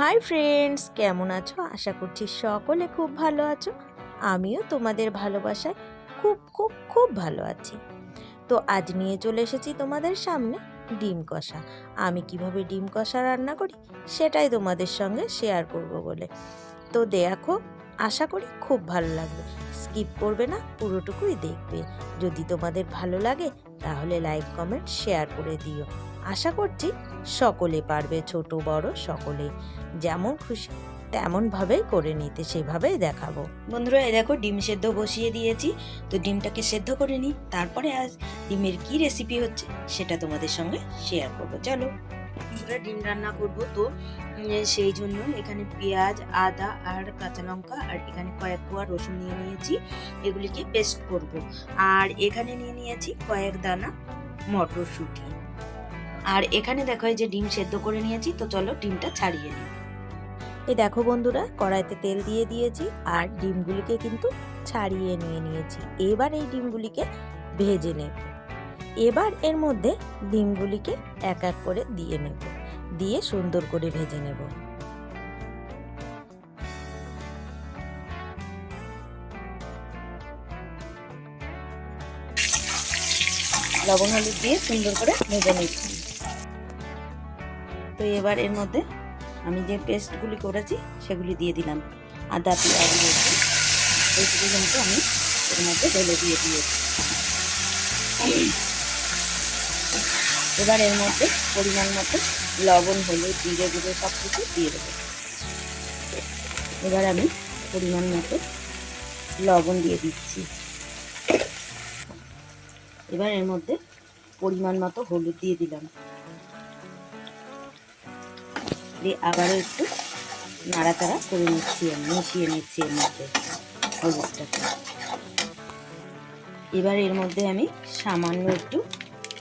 Hi friends, কেমন আছো? আশা করছি সকলে খুব ভালো আছো। আমিও তোমাদের ভালোবাসায় খুব খুব খুব ভালো আছি। তো আজ নিয়ে চলে এসেছি তোমাদের সামনে ডিম কষা। আমি কীভাবে ডিম কষা রান্না করি সেটাই তোমাদের সঙ্গে শেয়ার করব বলে। তো দেখো, আশা করি খুব ভালো লাগবে। স্কিপ করবে না, পুরোটুকুই দেখবে। যদি তোমাদের ভালো লাগে, তাহলে লাইক কমেন্ট শেয়ার করে দিও। আশা করছি সকলে পারবে, ছোট, বড় সকলে যেমন খুশি তেমনভাবেই করে নিতে, সেভাবেই দেখাবো। বন্ধুরা, এই দেখো, ডিম সেদ্ধ বসিয়ে দিয়েছি। তো ডিমটাকে সেদ্ধ করে নিই। তারপরে আজ ডিমের কি রেসিপি হচ্ছে, সেটা তোমাদের সঙ্গে শেয়ার করব। চলো। বন্ধুরা ডিম রান্না করব তো। সেই জন্য এখানে পেঁয়াজ, আদা আর কাঁচা লঙ্কা আর এখানে কয়েক কোয়া রসুন নিয়ে নিয়েছি। এগুলিকে পেস্ট করব। আর এখানে নিয়ে নিয়েছি কয়েক দানা মটরশুঁটি। আর এখানে দেখো যে ডিম সেদ্ধ করে নিয়েছি, তো চলো ডিমটা ছাড়িয়ে নিই। এই দেখো বন্ধুরা, কড়াইতে তেল দিয়ে দিয়েছি আর ডিমগুলিকে কিন্তু ছাড়িয়ে নিয়ে নিয়েছি। এবার এই ডিমগুলিকে ভেজে নেব। এবার এর মধ্যে ডিমগুলিকে এক এক করে দিয়ে নেব, দিয়ে সুন্দর করে ভেজে নেব। লবণ হলুদ দিয়ে সুন্দর করে ভেজে নিচ্ছি। তো এবার এর মধ্যে আমি যে পেস্টগুলি করেছি, সেগুলি দিয়ে দিলাম। আদা, পেঁয়াজ, রসুন, এইগুলি কিন্তু আমি এর মধ্যে ঢেলে দিয়ে দিয়েছি। এবার এর মধ্যে পরিমাণ মতো লবণ, হলুদ, জিরে গুঁড়ো সব কিছু দিয়ে দেবো। এবার আমি পরিমাণ মতো লবণ দিয়ে দিচ্ছি। এবার এর মধ্যে পরিমাণ মতো হলুদ দিয়ে দিলাম। দিয়ে আবারও একটু নাড়াচাড়া করে নিচ্ছি মিশিয়ে নিচ্ছি এর মধ্যে হলুদটাকে। এবার এর মধ্যে আমি সামান্য একটু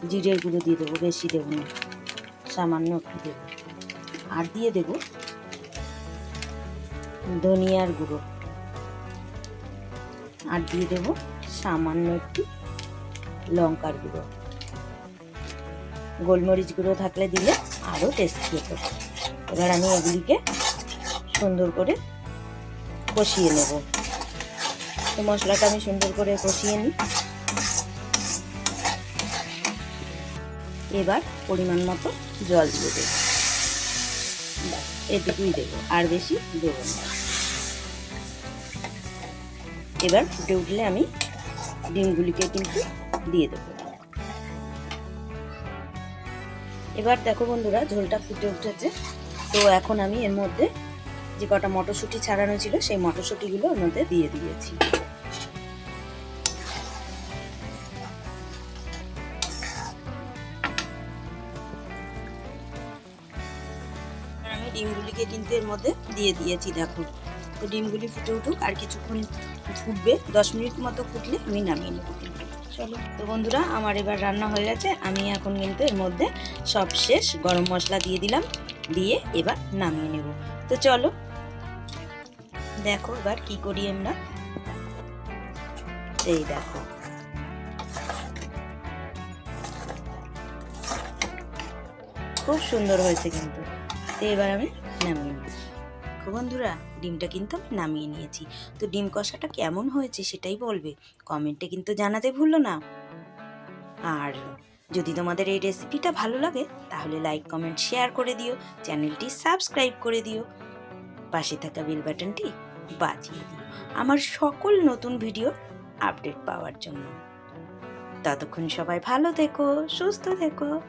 জিরের গুঁড়ো দিয়ে দেবো, বেশি দেবো না। সামান্য একটু দেবো। আর দিয়ে দেব ধনিয়ার গুঁড়ো। আর দিয়ে দেবো সামান্য একটু লঙ্কার গুঁড়ো। গোলমরিচ গুঁড়ো থাকলে দিলে আরও টেস্টি হতো। এবার আমি এগুলিকে সুন্দর করে কষিয়ে নেব। তো মশলাটা আমি সুন্দর করে কষিয়ে নিই। এবার পরিমাণ মতো জল দিয়ে দেব এটুকুই দেবো, আর বেশি দেবো না। এবার ফুটে উঠলে আমি ডিমগুলিকে কিন্তু দিয়ে দেবো। এবার দেখো বন্ধুরা, ঝোলটা ফুটে উঠেছে। তো এখন আমি এর মধ্যে যে কটা মটরশুঁটি ছাড়ানো ছিল, সেই মটরশুঁটিগুলো ওর মধ্যে দিয়ে দিয়েছি। ডিমগুলিকে কিন্তু এর মধ্যে দিয়ে দিয়েছি, দেখো। তো ডিমগুলি ফুটে উঠুক, আর কিছুক্ষণ ফুটবে, দশ মিনিট মতো ফুটলে আমি নামিয়ে নেব চলো। তো বন্ধুরা, আমার এবার রান্না হয়ে গেছে। আমি এখন কিন্তু এর মধ্যে সব শেষ গরম মশলা দিয়ে দিলাম, দিয়ে এবার নামিয়ে নেব। তো চলো, দেখো এবার কি করি আমরা। এই দেখো। খুব সুন্দর হয়েছে কিন্তু। তো এবার আমি নামিয়ে দেখো বন্ধুরা, ডিমটা কিন্তু আমি নামিয়ে নিয়েছি। তো ডিম কষাটা কেমন হয়েছে সেটাই বলবে। কমেন্টে কিন্তু জানাতে ভুলো না। আর যদি তোমাদের এই রেসিপিটা ভালো লাগে, তাহলে লাইক, কমেন্ট, শেয়ার করে দিও। চ্যানেলটি সাবস্ক্রাইব করে দিও। পাশে থাকা বেল বাটনটি বাজিয়ে দিও। আমার সকল নতুন ভিডিও আপডেট পাওয়ার জন্য। ততক্ষণ সবাই ভালো থেকো, সুস্থ থেকো।